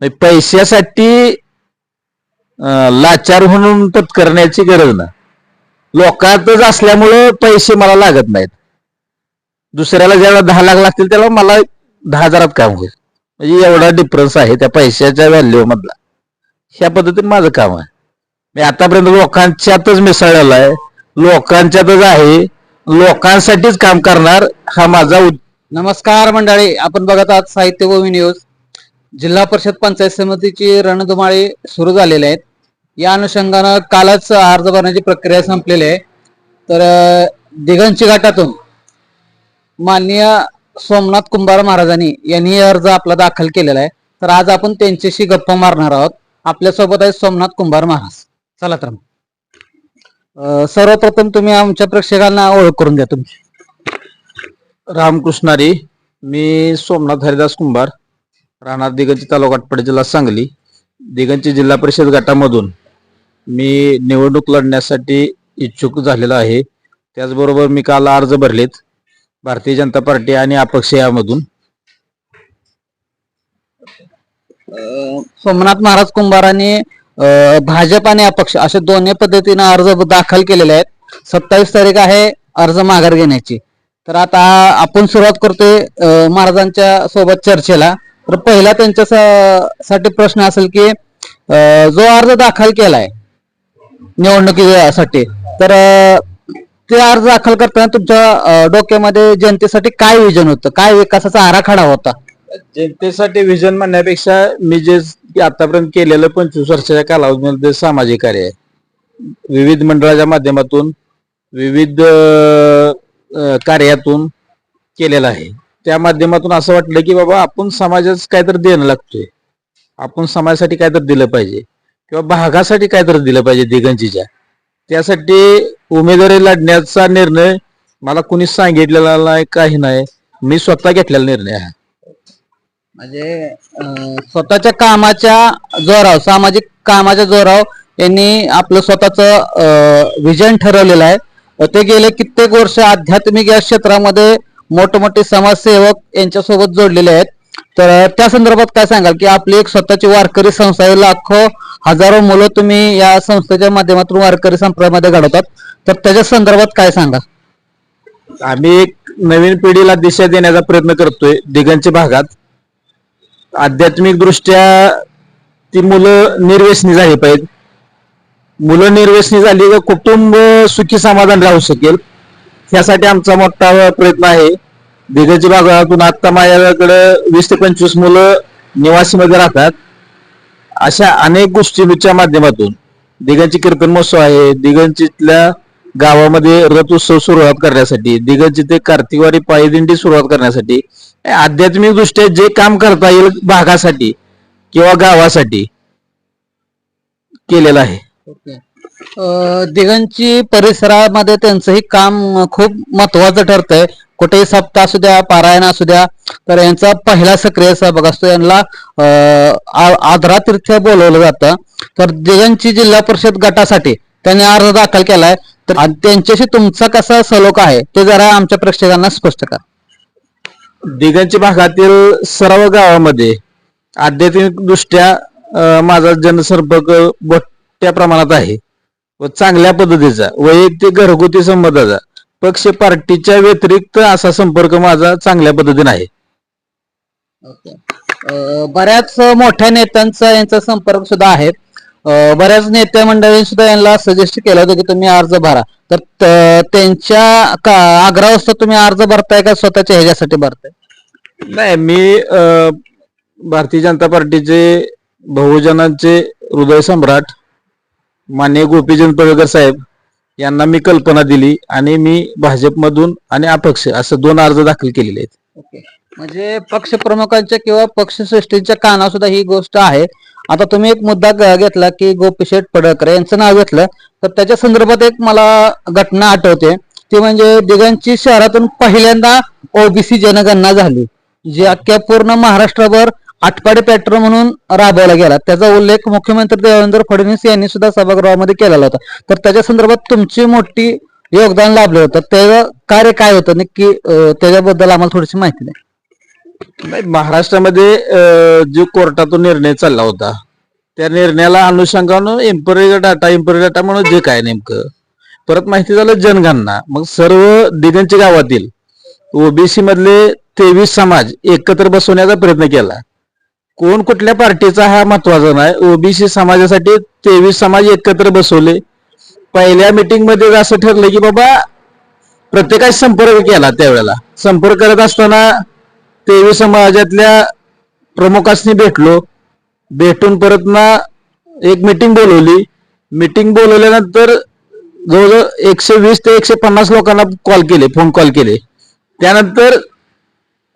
नाही पैशासाठी लाचार म्हणून करण्याची गरज ना लोकातच असल्यामुळे पैसे मला लागत नाहीत. दुसऱ्याला ज्याला दहा लाख लागतील त्याला मला दहा हजारात काम होईल. म्हणजे एवढा डिफरन्स आहे त्या पैशाच्या व्हॅल्यू मधला. ह्या पद्धतीने माझं काम आहे. मी आतापर्यंत लोकांच्यातच मिसळलेला आहे. लोकांच्यातच आहे. लोकांसाठीच काम करणार हा माझा उद नमस्कार मंडळी आपण बघत आहात साहित्य भूमी न्यूज जिल्हा परिषद पंचायत समितीची रणधुमाळी सुरू झालेली आहेत या अनुषंगानं कालच अर्ज भरण्याची प्रक्रिया संपलेली आहे. तर दिगंची घाटातून माननीय सोमनाथ कुंभार महाराजांनी यांनी हे अर्ज आपला दाखल केलेला आहे. तर आज आपण त्यांच्याशी गप्पा मारणार आहोत. आपल्यासोबत आहे सोमनाथ कुंभार महाराज. चला तर मग. सर्वप्रथम तुम्ही आमच्या प्रेक्षकांना ओळख करून द्या तुमची. रामकृष्णारी मी सोमनाथ हरिदास कुंभार. राहणार दिगंची तालुका आटपाडी जिल्हा सांगली. दिगंची जिल्हा परिषद गटामधून मी निवडणूक लढण्यासाठी इच्छुक झालेलो आहे. त्याचबरोबर मी काल अर्ज भरलेत. भारतीय जनता पार्टी आणि अपक्ष यामधून. सोमनाथ महाराज कुंभारांनी भाजप आणि अपक्ष अशा दोन्ही पद्धतीने अर्ज दाखल केलेले आहेत. सत्तावीस तारीख आहे अर्ज माघार घेण्याची. तर आता आपण सुरुवात करतोय महाराजांच्या सोबत चर्चेला. तर पहिला त्यांच्या सा- साठी प्रश्न असेल की जो अर्ज दाखल केलाय निवडणुकीसाठी तर ते अर्ज दाखल करताना तुमच्या डोक्यामध्ये जनतेसाठी काय विजन होतं? काय विकासाचा आराखडा होता? जनतेसाठी विजन म्हणण्यापेक्षा मी जे आतापर्यंत केलेलं पंचवीस वर्षाच्या कालावधीमध्ये सामाजिक कार्य आहे. विविध मंडळाच्या माध्यमातून विविध कार्यातून केलेलं आहे. त्या माध्यमातून असं वाटलं की बाबा आपण समाजाच काहीतरी देणं लागतोय. आपण समाजासाठी काहीतरी दिलं पाहिजे. किंवा भागासाठी काहीतरी दिलं पाहिजे दिगंजीच्या त्यासाठी उमेदवारी लढण्याचा निर्णय मला कुणी सांगितलेला नाही काही नाही. मी स्वतः घेतलेला निर्णय आहे. म्हणजे स्वतःच्या कामाच्या जोराव सामाजिक कामाच्या जोराव यांनी आपलं स्वतःच विजन ठरवलेलं आहे. ते गेले कित्येक वर्ष आध्यात्मिक या क्षेत्रामध्ये मोठमोठे समाजसेवक यांच्यासोबत जोडलेले आहेत. तर त्या संदर्भात काय सांगाल की आपली एक स्वतःची वारकरी संस्था आहे. लाखो हजारो मुलं तुम्ही या संस्थेच्या माध्यमातून वारकरी संप्रदायामध्ये घडवतात. तर त्याच्या संदर्भात काय सांगा आम्ही एक नवीन पिढीला दिशा देण्याचा प्रयत्न करतोय दिगंच्या भागात. आध्यात्मिक दृष्ट्या ती मुलं निर्व्यसनी झाली पाहिजेत. मुलं निर्व्यसनी झाली तर कुटुंब सुखी समाधान राहू शकेल. यासाठी आमचा मोठा प्रयत्न आहे. दिगंच्या भागातून आता माझ्याकडे वीस ते पंचवीस मुलं निवासीमध्ये राहतात. अशा अनेक गोष्टींच्या माध्यमातून. दिगांची कीर्तन महोत्सव आहे. दिगंजीतल्या गावामध्ये रथ उत्सव सुरुवात करण्यासाठी दिगंजी ते कार्तिकवारी पायदिंडी सुरुवात करण्यासाठी आध्यात्मिक दृष्ट्या जे काम करता येईल भागासाठी किंवा गावासाठी केलेलं आहे. दिगंची परिसरामध्ये त्यांचंही काम खूप महत्वाचं ठरतंय. कुठेही सप्ताह असू द्या पारायण असू द्या तर यांचा पहिला सक्रिय सहभाग असतो. यांना अं, आ- आदरातीर्थ बोलवलं जातं. तर दिगंची जिल्हा परिषद गटासाठी त्यांनी अर्ज दाखल केलाय. तर त्यांच्याशी तुमचा कसा सलोख आहे ते जरा आमच्या प्रेक्षकांना स्पष्ट करा. दिगंची भागातील सर्व गावामध्ये आध्यात्मिक दृष्ट्या माझा जनसंपर्क मोठ्या प्रमाणात आहे. व चांगल्या पद्धतीचा वैयक्तिक घरगुती संबंधाचा पक्ष पार्टीच्या व्यतिरिक्त असा संपर्क माझा चांगल्या पद्धतीने आहे. बऱ्याच मोठ्या नेत्यांचा यांचा संपर्क सुद्धा आहे. बऱ्याच नेत्या मंडळींनी सुद्धा यांना सजेस्ट केलं होतं की तुम्ही अर्ज भरा. तर त्यांच्या का आग्रहावस्था तुम्ही अर्ज भरताय का स्वतःच्या ह्याच्यासाठी भरताय? नाही मी भारतीय जनता पार्टीचे बहुजनांचे हृदय सम्राट मान्य गोपीचंद पडळकर साहेब यांना मी कल्पना दिली आणि मी भाजपमधून आणि अपक्ष असं दोन अर्ज दाखल केलेले आहेत. म्हणजे पक्ष प्रमुखांच्या किंवा पक्षश्रेष्ठींच्या काना सुद्धा ही गोष्ट आहे. आता तुम्ही एक मुद्दा ग- घेतला की गोपीशेठ पडळकर यांचं नाव घेतलं तर त्याच्या संदर्भात एक मला घटना आठवते. ती म्हणजे दिगंची शहरातून पहिल्यांदा ओबीसी जनगणना झाली जी अख्ख्या पूर्ण महाराष्ट्रभर आटपाडी पॅटर्न म्हणून राबवला गेला. त्याचा उल्लेख मुख्यमंत्री देवेंद्र फडणवीस यांनी सुद्धा सभागृहामध्ये केलेला होता. तर त्याच्या संदर्भात तुमची मोठी योगदान लाभलं होतं. त्याचं कार्य काय होतं? नक्की त्याच्याबद्दल आम्हाला थोडीशी माहिती द्या. नाही महाराष्ट्रामध्ये जो कोर्टातून निर्णय चालला होता त्या निर्णयाला अनुषंगानं एम्परी डाटा एम्परी डाटा म्हणून जे काय नेमकं परत माहिती झालं जनगणना. मग सर्व दिगंची गावातील ओबीसी मधले तेवीस समाज एकत्र बसवण्याचा प्रयत्न केला. कोण कुठल्या पार्टीचा हा महत्त्वाचा नाही. ओबीसी समाजासाठी तेवीस समाज एकत्र बसवले. पहिल्या मीटिंगमध्ये असं ठरलं की बाबा प्रत्येकाशी संपर्क केला त्यावेळेला. संपर्क करत असताना तेवीस समाजातल्या प्रमुखांनी भेटलो. भेटून परत ना एक मीटिंग बोलवली. मीटिंग बोलवल्यानंतर जवळजवळ एकशे वीस ते एकशे पन्नास लोकांना कॉल केले फोन कॉल केले. त्यानंतर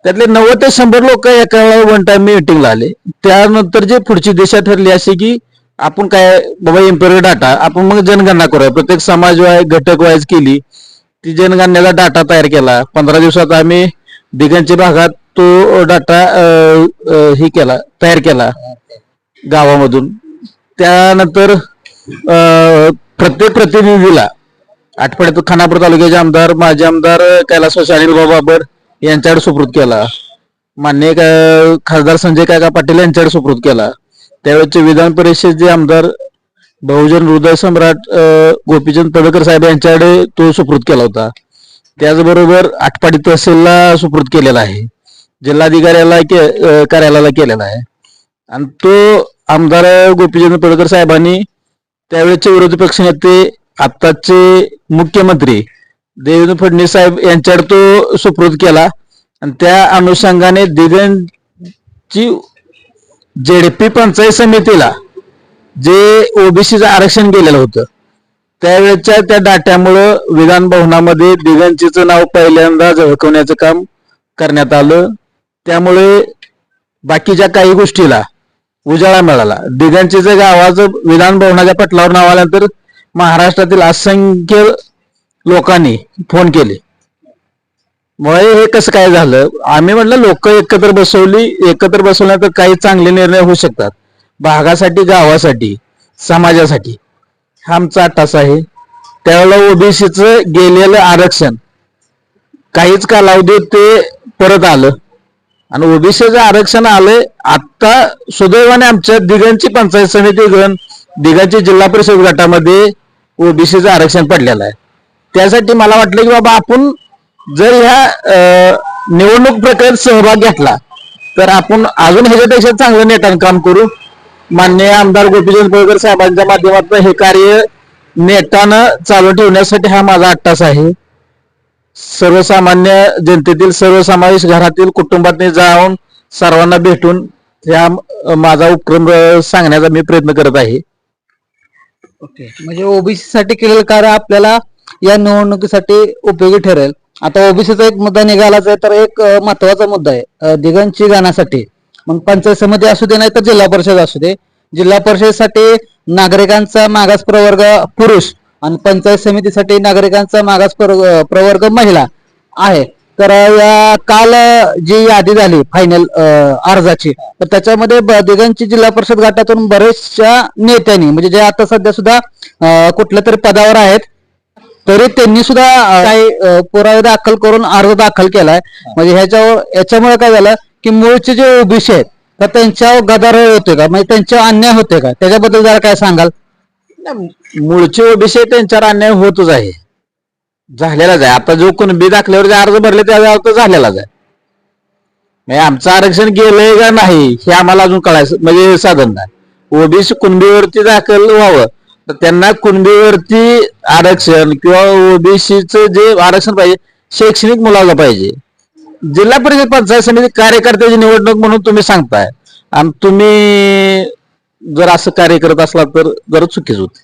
त्यातले नव्वद ते शंभर लोक एका वेळेला वन टाइम मीटिंगला आले. त्यानंतर जे पुढची दिशा ठरली अशी की आपण काय बाबा एम्पिरियल डाटा आपण मग जनगणना करूया. प्रत्येक समाज घटक वाईज केली ती जनगणनेला डाटा तयार केला. पंधरा दिवसात आम्ही दिगंची भागात तो डाटा हे केला तयार केला गावामधून. त्यानंतर प्रत्येक प्रतिनिधीला आठवड्यात खानापूर तालुक्याचे आमदार माजी आमदार कैलासवासी अनिल बाबर यांच्याकडे सुपूर्द केला. मान्य खासदार संजय काका पाटील यांच्याकडे सुपूर्द केला. त्यावेळेचे विधान परिषदेचे आमदार बहुजन हृदय सम्राट गोपीचंद पडकर साहेब यांच्याकडे तो सुपूर्द केला होता. त्याचबरोबर आटपाडी तहसीलला सुपूर्द केलेला आहे. जिल्हाधिकाऱ्याला के कार्यालयाला केलेला आहे. आणि तो आमदार गोपीचंद पडकर साहेबांनी त्यावेळेचे विरोधी पक्षनेते आत्ताचे मुख्यमंत्री देवेंद्र फडणवीस साहेब यांच्याकडे तो सुपूर्द केला. आणि त्या अनुषंगाने दिगंची जेडपी पंचायत समितीला जे ओबीसीचं आरक्षण गेलेलं होतं त्यावेळेच्या त्या डाट्यामुळं विधान भवनामध्ये दिगंचीचं नाव पहिल्यांदा झळकवण्याचं काम करण्यात आलं. त्यामुळे बाकीच्या काही गोष्टीला उजाळा मिळाला. दिगंचीचं गावाचं विधान भवनाच्या पटलावर नाव आल्यानंतर महाराष्ट्रातील असंख्य लोकांनी फोन केले. मुळे हे कसं काय झालं? आम्ही म्हटलं लोक एकत्र बसवली एकत्र बसवल्या तर काही चांगले निर्णय होऊ शकतात. भागासाठी गावासाठी समाजासाठी. हा आमचा अट्टास आहे. त्यावेळेला ओबीसीचं गेलेलं आरक्षण काहीच कालावधीत ते परत आलं. आणि ओबीसीचं आरक्षण आलंय आता सुदैवाने आमच्या दिघांची पंचायत समिती गण दिघांची जिल्हा परिषद गटामध्ये ओबीसीचं आरक्षण पडलेलं आहे. त्यासाठी मला वाटलं की बाबा आपण जर ह्या निवडणूक प्रक्रियेत सहभाग घेतला तर आपण अजून ह्याच्यापेक्षा चांगलं नेटानं काम करू. माननीय आमदार गोपीचंद पळकर साहेबांच्या माध्यमातून हे कार्य नेटानं चालू ठेवण्यासाठी हा माझा अट्टास आहे. सर्वसामान्य जनतेतील सर्वसमावेश घरातील कुटुंबातने जाऊन सर्वांना भेटून ह्या माझा उपक्रम सांगण्याचा मी प्रयत्न करत आहे. ओके. म्हणजे ओबीसी साठी केलेलं कार्य आपल्याला या निवडणुकीसाठी उपयोगी ठरेल. आता ओबीसीचा एक मुद्दा निघालाच आहे तर एक महत्त्वाचा मुद्दा आहे दिगंची गाण्यासाठी. मग पंचायत समिती असू दे नाही तर जिल्हा परिषद असू दे. जिल्हा परिषदेसाठी नागरिकांचा मागास प्रवर्ग पुरुष आणि पंचायत समितीसाठी नागरिकांचा मागास प्रवर्ग महिला आहे. तर या काल जी यादी झाली फायनल अर्जाची तर त्याच्यामध्ये ब- दिगंची जिल्हा परिषद गटातून बरेचशा नेत्यांनी म्हणजे जे आता सध्या सुद्धा कुठल्या तरी पदावर आहेत तरी त्यांनी सुद्धा काही पुरावे दाखल करून अर्ज दाखल केलाय. म्हणजे ह्याच्यावर याच्यामुळे काय झालं की मूळचे जे ओबीसी आहेत तर त्यांच्यावर गदार होते का? म्हणजे त्यांच्यावर अन्याय होते का? त्याच्याबद्दल जरा काय सांगाल? मूळचे ओबीसी त्यांच्यावर अन्याय होतच आहे. झालेलाच आहे. आता जो कुणबी दाखल्यावर जे अर्ज भरले त्या तर झालेलाच आहे. म्हणजे आमचं आरक्षण गेलंय का नाही हे आम्हाला अजून कळायचं म्हणजे साधन नाही. ओबीसी कुणबीवरती दाखल व्हावं तर त्यांना कुणबीवरती आरक्षण किंवा ओबीसीचं जे आरक्षण पाहिजे शैक्षणिक मुलाला पाहिजे. जिल्हा परिषद पंचायत समिती कार्यकर्त्याची निवडणूक म्हणून तुम्ही सांगताय. आणि तुम्ही जर असं कार्य करत असला तर जरा चुकीच होते.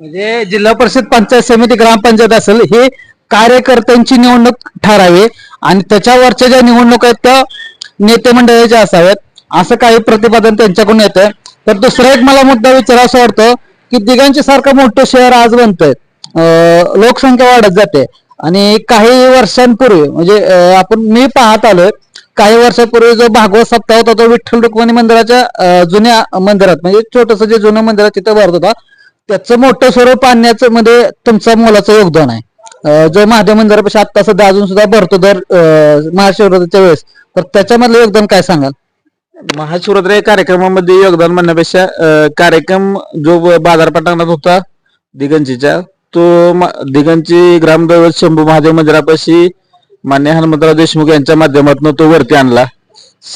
म्हणजे जिल्हा परिषद पंचायत समिती ग्रामपंचायत असेल हे कार्यकर्त्यांची निवडणूक ठरावी आणि त्याच्यावरच्या ज्या निवडणूक आहेत त्या नेते मंडळाच्या असाव्यात असं काही प्रतिपादन त्यांच्याकडून येतं तर दुसरा एक मला मुद्दा विचारावा वाटतं की दिगांचे सारखं मोठं शहर आज बनतंय. लोकसंख्या वाढत जाते. आणि काही वर्षांपूर्वी म्हणजे आपण मी पाहत आलोय काही वर्षापूर्वी जो भागवत सप्ताह होता तो विठ्ठल रुक्मिणी मंदिराच्या जुन्या मंदिरात म्हणजे छोटस जे जुनं मंदिर आहे तिथं भरत होता. त्याचं मोठं स्वरूप आणण्याचं मध्ये तुमचं मोलाचं योगदान आहे. जो महादेव मंदिरापेक्षा आता सध्या अजून सुद्धा भरतो दर महाशिवरात्रीच्या वेळेस. तर त्याच्यामधलं योगदान काय सांगाल? महाशिवरात्र या कार्यक्रमामध्ये योगदान म्हणण्यापेक्षा अं, कार्यक्रम जो ब- होता दिगंजीच्या तो म- दिगंजी ग्रामदैवत शंभू महादेव मंदिरापाशी मान्य हनुमंतराव देशमुख यांच्या माध्यमातून तो वरती आणला.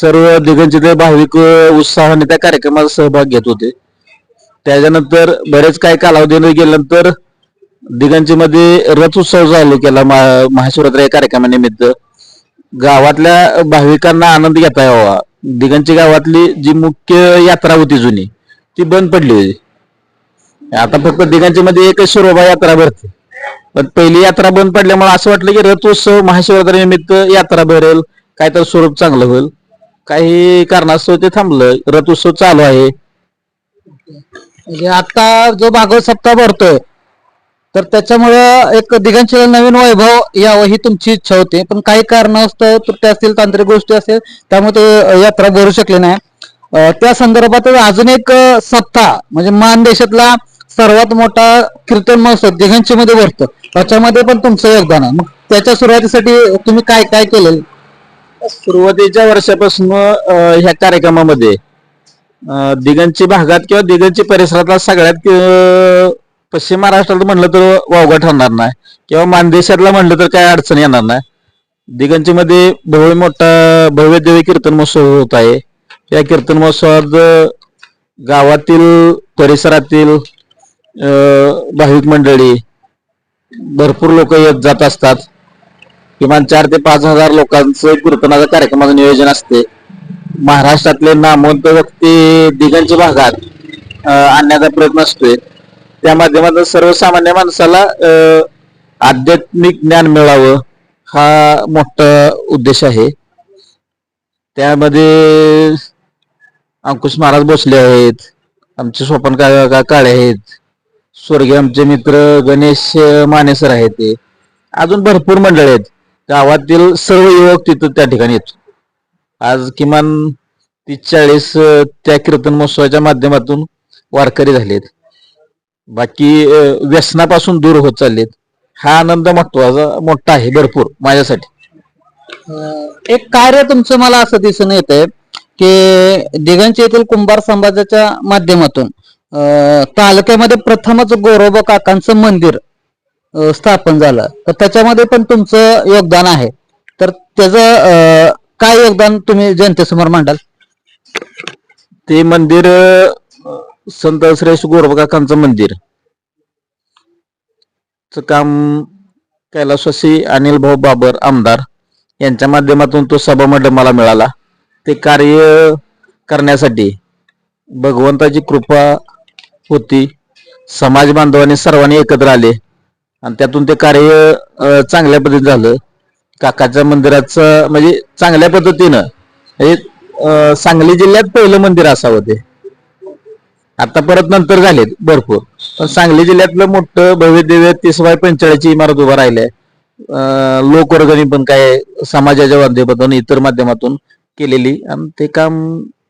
सर्व दिगंजीचे भाविक अं, उत्साहाने त्या कार्यक्रमात सहभाग घेत होते. त्याच्यानंतर बरेच काही कालावधीने गेल्यानंतर दिगंजीमध्ये रथ उत्सव चालू केला महा- महाशिवरात्र या कार्यक्रमानिमित्त. गावातल्या भाविकांना आनंद घेता यावा. दिगंची गावातली जी मुख्य यात्रा होती जुनी ती बंद पडली होती. आता फक्त दिगंची मध्ये एकच शिरोबा यात्रा भरते. पण पहिली यात्रा बंद पडल्यामुळे असं वाटलं की रथोत्सव महाशिवरात्री निमित्त यात्रा भरेल काय तर स्वरूप चांगलं होईल. काही कारणास्तव ते थांबलं रथोत्सव चालू आहे. म्हणजे आता जो भागवत सप्ताह भरतोय तर त्याच्यामुळे एक दिगंशीला नवीन वैभव यावं ही तुमची इच्छा होती. पण काही कारणास्तव तुट्या असतील तांत्रिक गोष्टी असतील त्यामुळे ते यात्रा भरू शकली नाही. त्या संदर्भातच अजून एक सत्ता सप्ताह म्हणजे मान देशातला सर्वात मोठा कीर्तन महोत्सव दिगंची मध्ये भरतो. त्याच्यामध्ये पण तुमचं योगदान आहे. मग त्याच्या सुरुवातीसाठी तुम्ही काय काय केलेलं? सुरुवातीच्या वर्षापासून ह्या कार्यक्रमामध्ये दिगंची भागात किंवा दिगंची परिसरातला सगळ्यात पश्चिम महाराष्ट्रात म्हणलं तर वावगा ठरणार नाही. किंवा मानदेशातला म्हणलं तर काय अडचण येणार नाही. दिगंचीमध्ये भव्य मोठा भव्य देवी कीर्तन महोत्सव होत आहे. या कीर्तन महोत्सवात गावातील परिसरातील भाविक मंडळी भरपूर लोक येत जात असतात. किमान चार ते पाच हजार लोकांचं कीर्तनाचं कार्यक्रमाचं नियोजन असते. महाराष्ट्रातले नामवंत व्यक्ती दिगंज भागात आणण्याचा प्रयत्न असतोय. त्या माध्यमातून सर्वसामान्य माणसाला आध्यात्मिक ज्ञान मिळावं हा मोठा उद्देश आहे. त्यामध्ये अंकुश महाराज बसले आहेत आमचे स्वपन का काळे आहेत स्वर्गीय आमचे मित्र गणेश मानेसर आहेत ते. अजून भरपूर मंडळी आहेत. गावातील सर्व युवक तिथं त्या ठिकाणी येतो आज किमान तीस चाळीस त्या कीर्तन महोत्सवाच्या माध्यमातून वारकरी झालेत. बाकी व्यसनापासून दूर होत चाललेत. हा आनंद महत्त्वाचा मोठा आहे भरपूर माझ्यासाठी. एक कार्य तुमचं मला असं दिसून येतंय की दिगंची येथील कुंभार समाजाच्या माध्यमातून तालुक्यामध्ये प्रथमच गोरोबा काकांचं मंदिर स्थापन झालं. तर त्याच्यामध्ये पण तुमचं योगदान आहे. तर त्याचं काय योगदान तुम्ही जनतेसमोर मांडाल? ते मंदिर संत श्रेष्ठ गोरबकाकांचं मंदिर. च काम कैलासवासी अनिल भाऊ बाबर आमदार यांच्या माध्यमातून तो सभामंडप मला मिळाला. ते कार्य करण्यासाठी भगवंताची कृपा होती. समाज बांधवांनी सर्वांनी एकत्र आले आणि त्यातून ते कार्य चांगल्या पद्धतीने झालं. काकाच्या मंदिराचं म्हणजे चांगल्या पद्धतीनं म्हणजे, हे सांगली जिल्ह्यात पहिलं मंदिर असावं ते. आता परत नंतर झालेत भरपूर. पण सांगली जिल्ह्यातलं मोठं भव्य दिव्य तीस बाय पंचेचाळीसची इमारत उभा राहिली आहे लोकवर्गणी पण काय समाजाच्या माध्यमातून इतर माध्यमातून केलेली. आणि ते काम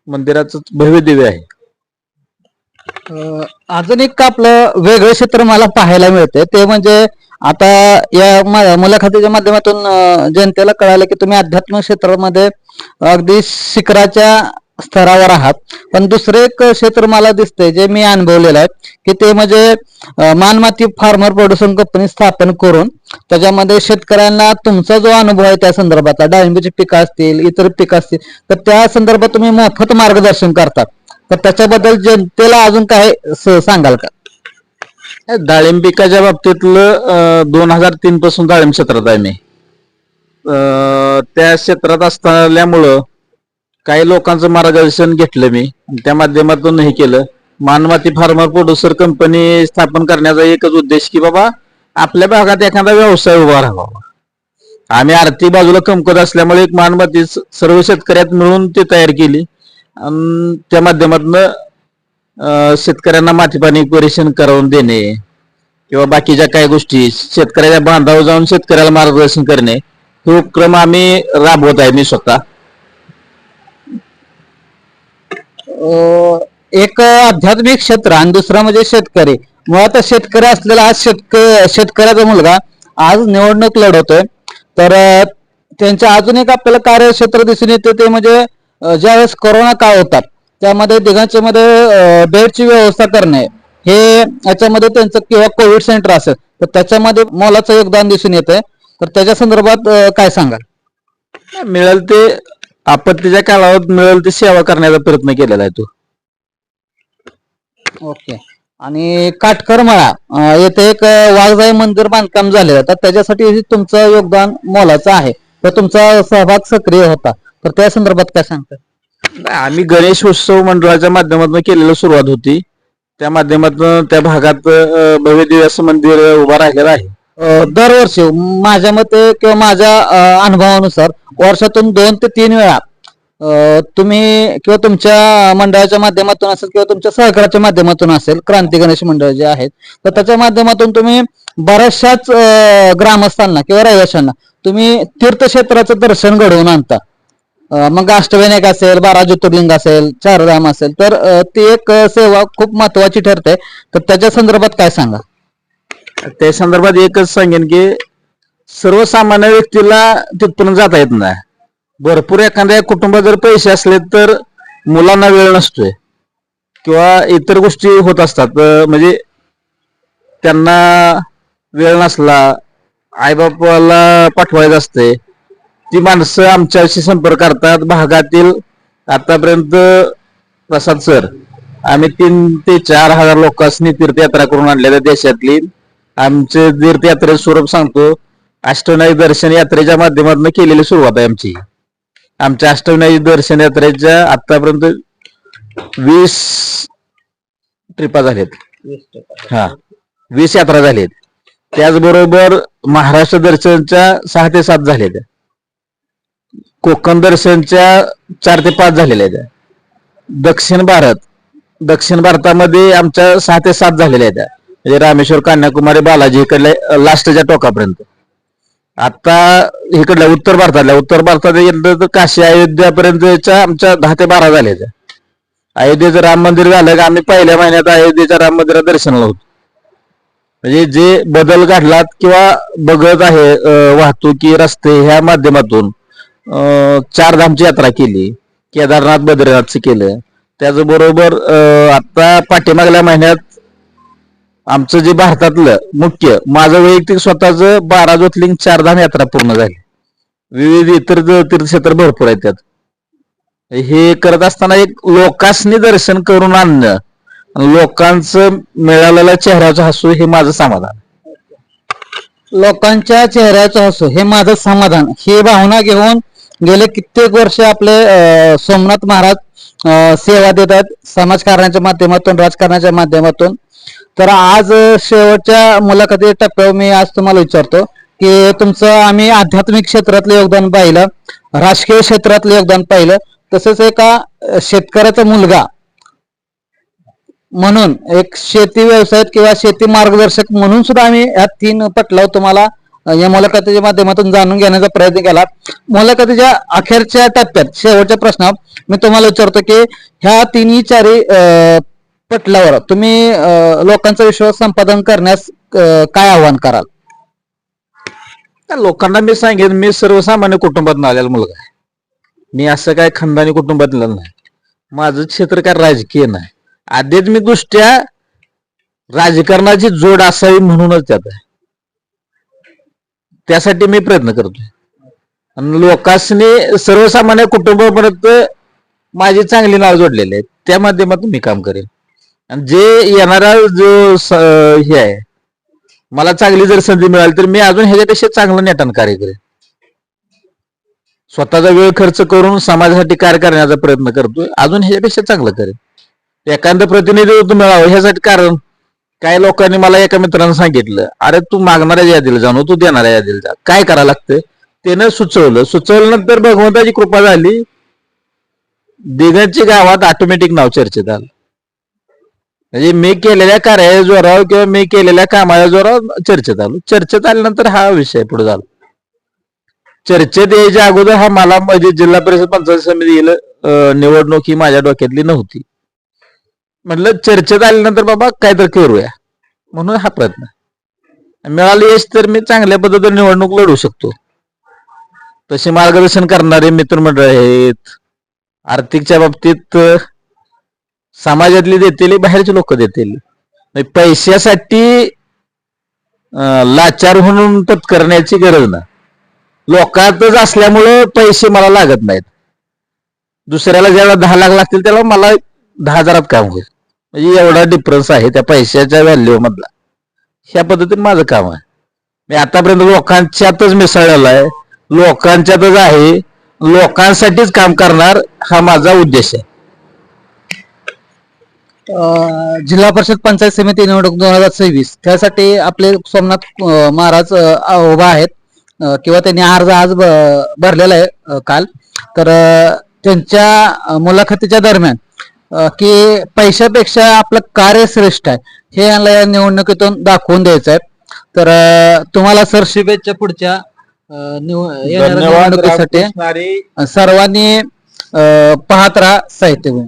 मंदिराच भव्य दिव्य आहे. अजून एक आपलं वेगळं क्षेत्र मला पाहायला मिळतंय. ते म्हणजे आता या मुलाखतीच्या माध्यमातून जनतेला कळालं की तुम्ही अध्यात्म क्षेत्रामध्ये अगदी शिखराच्या स्तरावर आहात. पण दुसरं एक क्षेत्र मला दिसतंय जे मी अनुभवलेलं आहे की ते म्हणजे मानमाती फार्मर प्रोड्युसन कंपनी स्थापन करून त्याच्यामध्ये शेतकऱ्यांना तुमचा जो अनुभव आहे त्या संदर्भातला डाळिंबीची पिकं असतील इतर पिकं असतील तर त्या संदर्भात तुम्ही मोफत मार्गदर्शन करतात तर त्याच्याबद्दल जनतेला अजून काय सांगाल का? डाळिंब पिकाच्या बाबतीतलं दोन हजार तीन पासून डाळिंब क्षेत्रात आहे मी. त्या क्षेत्रात असल्यामुळं काही लोकांचं मार्गदर्शन घेतलं मी. त्या माध्यमातून हे केलं. मानमाती फार्मर प्रोड्युसर कंपनी स्थापन करण्याचा एकच उद्देश की बाबा आपल्या भागात एखादा व्यवसाय उभा राहावा. आम्ही आर्थिक बाजूला कमकत असल्यामुळे एक मानमाती सर्व शेतकऱ्यात मिळून ती तयार केली. आणि त्या माध्यमातून शेतकऱ्यांना मातीपाणी परीक्षण करून देणे. किंवा बाकीच्या काही गोष्टी शेतकऱ्याच्या बांधावर जाऊन शेतकऱ्याला मार्गदर्शन करणे. हे उपक्रम आम्ही राबवत आहे मी स्वतः अं, एक आध्यात्मिक क्षेत्र आणि दुसरं म्हणजे शेतकरी. मुळात शेतकरी असलेला आज शेतक शेतकऱ्याचा मुलगा आज निवडणूक लढवतोय. तर त्यांच्या अजून एक आपल्याला कार्यक्षेत्र दिसून येते ते म्हणजे ज्यावेळेस कोरोना काळ होता त्यामध्ये दिघांच्या मध्ये बेडची व्यवस्था करणे. हे याच्यामध्ये त्यांचं किंवा कोविड सेंटर असेल तर त्याच्यामध्ये मोलाचं योगदान दिसून येतंय. तर त्याच्या संदर्भात काय सांगाल? मिळेल ते आपत्तीच्या काळात मिळेल ते सेवा करण्याचा प्रयत्न केलेला आहे तो. ओके. आणि काटकर अं, येथे एक वाघजाई मंदिर बांधकाम झालेलं आहे. तर त्याच्यासाठी तुमचं योगदान मोलाचं आहे. तर तुमचा सहभाग सक्रिय होता. तर त्या संदर्भात काय सांगता? आम्ही गणेश उत्सव मंडळाच्या माध्यमातून केलेली सुरुवात होती. त्या माध्यमातून त्या भागात भव्य दिव्य असं मंदिर उभा राहिलेलं आहे. दरवर्षी माझ्या मते किंवा माझ्या अनुभवानुसार वर्षातून दोन ते तीन वेळा तुम्ही किंवा तुमच्या मंडळाच्या माध्यमातून असेल किंवा तुमच्या सहकाराच्या माध्यमातून असेल क्रांती गणेश मंडळ जे आहेत तर त्याच्या माध्यमातून तुम्ही बऱ्याचशाच ग्रामस्थांना किंवा रहिवाशांना तुम्ही तीर्थक्षेत्राचं दर्शन घडवून आणता. मग अष्टविनायक असेल बारा ज्योतिर्लिंग असेल चारधाम असेल तर ती एक सेवा खूप महत्वाची ठरते. तर त्याच्या संदर्भात काय सांगा त्या संदर्भात एकच सांगेन की सर्वसामान्य व्यक्तीला तिथपर्यंत जाता येत नाही. भरपूर एखाद्या कुटुंबात जर पैसे असले तर मुलांना वेळ नसतोय. किंवा इतर गोष्टी होत असतात. म्हणजे त्यांना वेळ नसला आईबापाला पाठवायचं असते ती माणसं आमच्याशी संपर्क करतात. भागातील आतापर्यंत प्रसाद सर आम्ही तीन ते चार हजार लोकांनी तीर्थयात्रा करून आणलेल्या देशातली आमचे तीर्थयात्रेचं स्वरूप सांगतो अष्टविनायक दर्शन यात्रेच्या माध्यमातून केलेली सुरुवात आहे आमची. आमच्या अष्टविनायक दर्शन यात्रेच्या आतापर्यंत वीस ट्रिपा झाल्यात. हा वीस यात्रा झाल्यात. त्याचबरोबर महाराष्ट्र दर्शनच्या सहा ते सात झालेल्या कोकण दर्शनच्या चार ते पाच झालेल्या आहेत. दक्षिण भारत दक्षिण भारतामध्ये आमच्या सहा ते सात झालेल्या आहेत. म्हणजे रामेश्वर कन्याकुमारी बालाजी इकडल्या लास्टच्या टोकापर्यंत. आता इकडल्या उत्तर भारतातल्या उत्तर भारतात गेलं तर काशी अयोध्यापर्यंतच्या आमच्या दहा ते बारा झाल्या अयोध्येचं राम मंदिर झालं का आम्ही पहिल्या महिन्यात अयोध्येच्या राम मंदिरात दर्शनाला होतो. म्हणजे जे बदल घडलात किंवा बघत आहे वाहतुकी रस्ते ह्या माध्यमातून चार धामची यात्रा केली केदारनाथ बद्रीनाथचं केलं. त्याचबरोबर आता पाठीमागल्या महिन्यात आमचं जे भारतातलं मुख्य माझं वैयक्तिक स्वतःच बारा ज्योतिर्लिंग चारधाम यात्रा पूर्ण झाली. विविध इतर तीर्थक्षेत्र भरपूर आहेत त्यात. हे करत असताना एक लोकांनी दर्शन करून आणणं लोकांचं मिळालेलं चेहऱ्याचं हसू हे माझं समाधान. लोकांच्या चेहऱ्याचं हसू हे माझं समाधान. ही भावना घेऊन गेले कित्येक वर्ष आपले सोमनाथ महाराज सेवा देतात समाजकारणाच्या माध्यमातून राजकारणाच्या माध्यमातून. तर आज शेवटच्या मुलाखती टप्प्यावर मी आज तुम्हाला विचारतो की तुमचं आम्ही आध्यात्मिक क्षेत्रातलं योगदान पाहिलं राजकीय क्षेत्रातलं योगदान पाहिलं तसंच एका शेतकऱ्याचा मुलगा म्हणून एक शेती व्यवसायात किंवा शेती मार्गदर्शक म्हणून सुद्धा आम्ही या तीन पटलाव तुम्हाला या मुलाखतीच्या माध्यमातून जाणून घेण्याचा प्रयत्न केला. मुलाखतीच्या अखेरच्या टप्प्यात शेवटच्या प्रश्नात मी तुम्हाला विचारतो की ह्या तिन्ही चारी अ, पटलावर तुम्ही लोकांचा विश्वास संपादन करण्यास काय आव्हान कराल? लोकांना मी सांगेन मी सर्वसामान्य कुटुंबातून आलेला मुलगा आहे. मी असं काय खानदानी कुटुंबातलं नाही. माझं क्षेत्र काय राजकीय नाही. आध्यात्मिक दृष्ट्या राजकारणाची जोड असावी म्हणूनच त्यात आहे. त्यासाठी मी प्रयत्न करतोय. आणि लोकांनी सर्वसामान्य कुटुंबापर्यंत माझी चांगली नाव जोडलेली आहे त्या माध्यमातून मी काम करेन आणि जे येणारा जो हे आहे मला चांगली जर संधी मिळाली तर मी अजून ह्याच्यापेक्षा चांगलं नेटान कार्य करेन स्वतःचा वेळ खर्च करून समाजासाठी कार्य करण्याचा प्रयत्न करतोय. अजून ह्याच्यापेक्षा चांगलं करेन एखादं प्रतिनिधित्व मिळावं ह्यासाठी कारण काही लोकांनी मला एका मित्रानं सांगितलं अरे तू मागणाऱ्या यादीला जाणू तू देणाऱ्या यादीला जा. काय करावं लागतं? त्यानं सुचवलं. सुचवल्यानंतर भगवंताची कृपा झाली. दिघांची गावात ऑटोमॅटिक नाव चर्चेत आलं. म्हणजे मी केलेल्या कार्याच्या जोरावर किंवा मी केलेल्या कामाच्या जोरावर चर्चेत आलो. चर्चेत आल्यानंतर हा विषय पुढे झाला. चर्चेत यायच्या अगोदर हा मला म्हणजे जिल्हा परिषद पंचायत समिती निवडणूक ही माझ्या डोक्यातली नव्हती. म्हटलं चर्चेत आल्यानंतर बाबा काय तर करूया. म्हणून हा प्रयत्न. मिळालं यश तर मी चांगल्या पद्धतीने निवडणूक लढू शकतो. तसे मार्गदर्शन करणारे मित्रमंडळ आहेत. आर्थिकच्या बाबतीत समाजातले समाजातली देतील बाहेरचे लोक देतील. म्हणजे पैशासाठी लाचार म्हणून करण्याची गरज नाही. लोकातच असल्यामुळे पैसे मला लागत नाहीत. दुसऱ्याला ज्याला दहा लाख लागतील त्याला मला दहा हजारात काम होईल. म्हणजे एवढा डिफरन्स आहे त्या पैशाच्या व्हॅल्यू मधला. ह्या पद्धतीने माझं काम आहे. मी आतापर्यंत लोकांच्यातच मिसळलेला आहे. लोकांच्यातच आहे. लोकांसाठीच काम करणार हा माझा उद्देश आहे. जिल्हा परिषद पंचायत समिती निवडणूक दोन हजार सव्वीस. त्यासाठी आपले सोमनाथ महाराज उभा आहेत. किंवा त्यांनी अर्ज आज भरलेला आहे काल. तर त्यांच्या मुलाखतीच्या दरम्यान की पैशापेक्षा आपलं कार्य श्रेष्ठ आहे. हे यांना या निवडणुकीतून दाखवून द्यायचं आहे. तर तुम्हाला सर शुभेच्छा पुढच्या निवडणुकीसाठी. सर्वांनी पाहत राहा साहित्यभूमी.